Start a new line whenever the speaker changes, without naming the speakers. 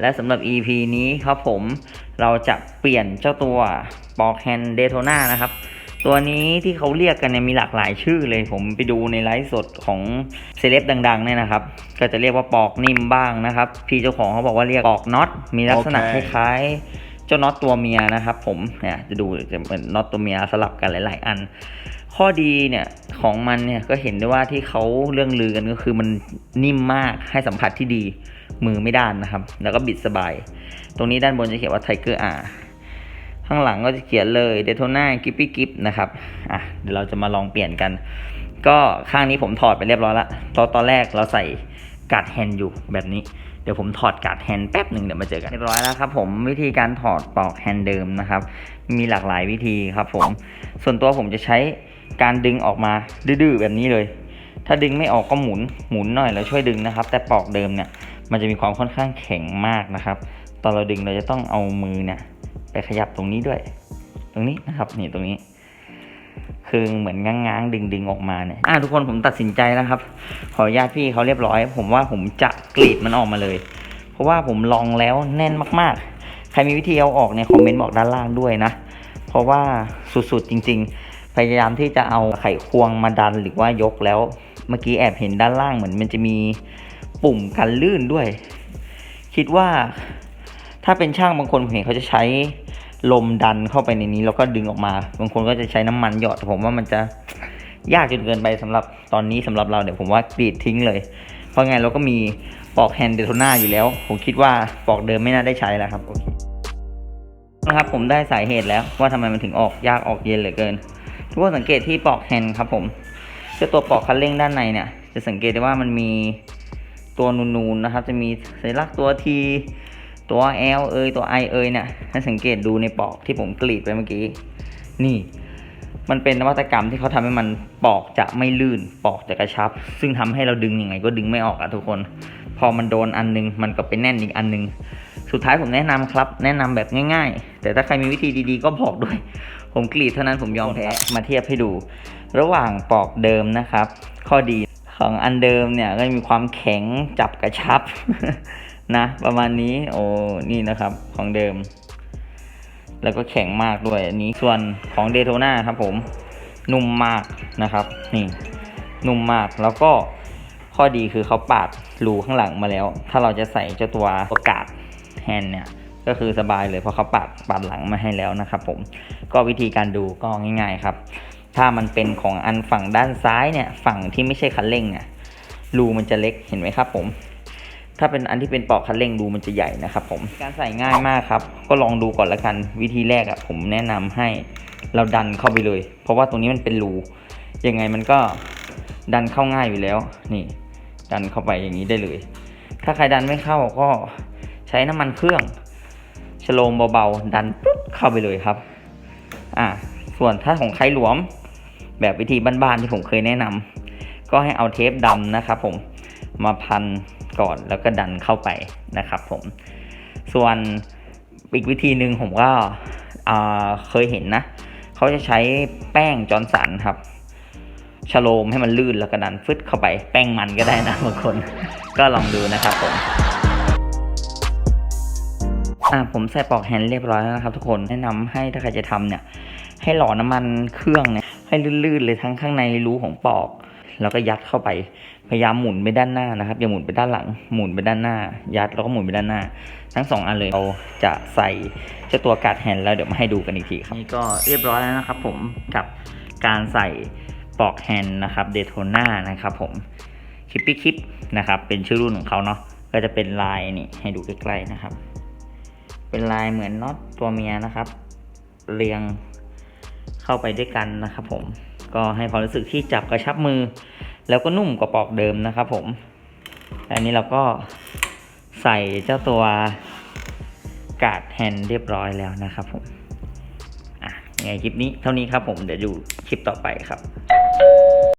และสำหรับ EP นี้ครับผมเราจะเปลี่ยนเจ้าตัวปอกแฮนเดโทนานะครับ ตัวนี้ที่เขาเรียกกันเนี่ยมีหลากหลายชื่อเลย ผมไปดูในไลฟ์สดของเซเลบดังๆเนี่ยนะครับ ก็จะเรียกว่าปอกนิ่มบ้างนะครับ พี่เจ้าของเขาบอกว่าเรียกปอกน็อตมีลักษณะ
โอ
ค
เค
ล้ายๆ เจ้าน็อตตัวเมียนะครับ ผมเนี่ยจะดูจะเหมือนน็อตตัวเมียสลับกันหลาย ๆ อัน ข้อดีเนี่ยของมันเนี่ยก็เห็นได้ว่าที่เขาเรื่องลือกันก็คือมันนิ่มมากให้สัมผัสที่ดีมือไม่ด้านนะครับ แล้วก็บิดสบาย ตรงนี้ด้านบนจะเขียนว่าไทเกอร์อาข้างหลังก็จะเขียนเลยเดโทนากิปปี้กิฟนะครับอะเดี๋ยวเราจะมาลองเปลี่ยนกัน ก็ข้างนี้ผมถอดไปเรียบร้อยละตอนตอนแรกเราใส่ การ์ดแฮนด์อยู่แบบนี้ เดี๋ยวผมถอดการ์ดแฮนด์แป๊บหนึ่งเดี๋ยวมาเจอกันเรียบร้อยแล้วครับผมวิธีการถอดปลอกแฮนด์เดิมนะครับ มีหลากหลายวิธีครับผมส่วนตัวผมจะใช้การดึงออกมาดื้อๆแบบนี้เลย ถ้าดึงไม่ออกก็หมุนหมุนหน่อยแล้วช่วยดึงนะครับ แต่ปลอกเดิมเนี่ยมันจะมีความค่อนข้างแข็งมากนะครับ ตอนเราดึงเราจะต้องเอามือเนี่ยไปขยับตรงนี้ด้วย ตรงนี้นะครับนี่ตรงนี้ คือเหมือนง้างๆ ดึงๆ ออกมาเนี่ย อะทุกคนผมตัดสินใจแล้วครับ ขออนุญาตพี่เขาเรียบร้อย ผมว่าผมจะกรีดมันออกมาเลย เพราะว่าผมลองแล้วแน่นมากๆ ใครมีวิธีเอาออกเนี่ยคอมเมนต์บอกด้านล่างด้วยนะ เพราะว่าสุดๆจริง ๆ พยายามที่จะเอาไขควงมาดันหรือว่ายกแล้ว เมื่อกี้แอบเห็นด้านล่างเหมือนมันจะมีปุ่มกันลื่นด้วย คิดว่าถ้าเป็นช่างบางคนผมเห็นเขาจะใช้ ลมดันเข้าไปในนี้แล้วก็ดึงออกมา บางคนก็จะใช้น้ำมันหยอดแต่ผมว่ามันจะยากจนเกินไปสำหรับตอนนี้สำหรับเราเดี๋ยวผมว่ากรีดทิ้งเลย เพราะไงเราก็มีปลอกแฮนด์เดโทนาอยู่แล้ว ผมคิดว่าปลอกเดิมไม่น่าได้ใช้แล้วครับโอเคนะครับผมได้สาเหตุแล้วว่าทำไมมันถึงออกยากออกเย็นเหลือเกิน ทุกคนสังเกตที่ปลอกแฮนด์ครับผมจ้าตัวปลอกคันเร่งด้านในเนี่ย จะสังเกตได้ว่ามันมีตัวนูนๆนะครับ จะมีสัญลักษณ์ตัว T ตัว L เอยตัว I เอยเนี่ยให้สังเกตดูในปลอกที่ผมกรีดไปเมื่อกี้ นี่ มันเป็นนวัตกรรมที่เขาทำให้มันปอกจะไม่ลื่น ปอกจะกระชับ ซึ่งทำให้เราดึงยังไงก็ดึงไม่ออกอะทุกคน พอมันโดนอันนึง มันก็ไปแน่นอีกอันนึง สุดท้ายผมแนะนำครับ แนะนำแบบง่าย ๆ แต่ถ้าใครมีวิธีดีๆ ก็บอกด้วย ผมกรีดเท่านั้นผมยอมแพ้ มาเทียบให้ดู ระหว่างปอกเดิมนะครับ ข้อดีของอันเดิมเนี่ยก็มีความแข็งจับกระชับ นะประมาณนี้โอ้นี่นะครับของเดิม แล้วก็แข็งมากด้วยอันนี้ส่วนของเดโทนาครับผมนุ่มมากนะครับนี่นุ่มมากแล้วก็ข้อดีคือเขาปาดรูข้างหลังมาแล้ว ถ้าเราจะใส่เจ้าตัวประกาศแฮนเนี่ยก็คือสบายเลยเพราะเขาปาดปาดหลังมาให้แล้วนะครับผมก็วิธีการดูก็ง่าย ๆครับ ถ้ามันเป็นของอันฝั่งด้านซ้ายเนี่ยฝั่งที่ไม่ใช่คันเร่งเนี่ยรูมันจะเล็กเห็นไหมครับผม ถ้าเป็นอันที่เป็นปอกคันเร่งรูมันจะใหญ่นะครับผมการใส่ง่ายมากครับ ก็ลองดูก่อนละกันวิธีแรกอะ่ะผมแนะนำให้เราดันเข้าไปเลย เพราะว่าตรงนี้มันเป็นรูยังไงมันก็ดันเข้าง่ายอยู่แล้ว นี่ ดันเข้าไปอย่างนี้ได้เลย ถ้าใครดันไม่เข้าก็ใช้น้ำมันเครื่องชโลมเบาๆดันปุ๊บเข้าไปเลยครับ อ่า ส่วนถ้าของใครหลวม แบบวิธีบ้านๆที่ผมเคยแนะนำก็ให้เอาเทปดำนะครับผมมาพัน ก่อนแล้วก็ดันเข้าไปนะครับผม ส่วนอีกวิธีหนึ่งผมก็เคยเห็นนะ เขาจะใช้แป้งจอร์นสันครับชโลมให้มันลื่นแล้วก็ดันฟึดเข้าไปแป้งมันก็ได้นะบางคน ก็ลองดูนะครับผมอ่าผมใส่ปลอกแฮนด์เรียบร้อยแล้วนะครับ ทุกคนแนะนำให้ถ้าใครจะทำเนี่ย ให้หล่อน้ำมันเครื่องเนี่ยให้ลื่นๆเลยทั้งข้างในรูของปลอก แล้วก็ยัดเข้าไป พยายามหมุนไปด้านหน้านะครับ อย่าหมุนไปด้านหลัง หมุนไปด้านหน้า ยัดแล้วก็หมุนไปด้านหน้า ทั้งสองอันเลย เราจะใส่เจ้าตัวการ์ดแฮนด์แล้วเดี๋ยวมาให้ดูกันอีกทีครับนี่ก็เรียบร้อยแล้วนะครับ ผมกับการใส่ปลอกแฮนด์นะครับเดโทนานะครับผมคิปปี้คิปนะครับ เป็นชื่อรุ่นของเขาเนาะ ก็จะเป็นลายนี่ให้ดูใกล้ๆนะครับ เป็นลายเหมือนน็อตตัวเมียนะครับ เรียงเข้าไปด้วยกันนะครับผม ก็ให้ความรู้สึกที่จับกระชับมือ แล้วก็นุ่มกว่าปลอกเดิมนะครับผม อันนี้เราก็ใส่เจ้าตัวกาดแฮนด์เรียบร้อยแล้วนะครับผม อะยังไงคลิปนี้เท่านี้ครับผม เดี๋ยวดูคลิปต่อไปครับ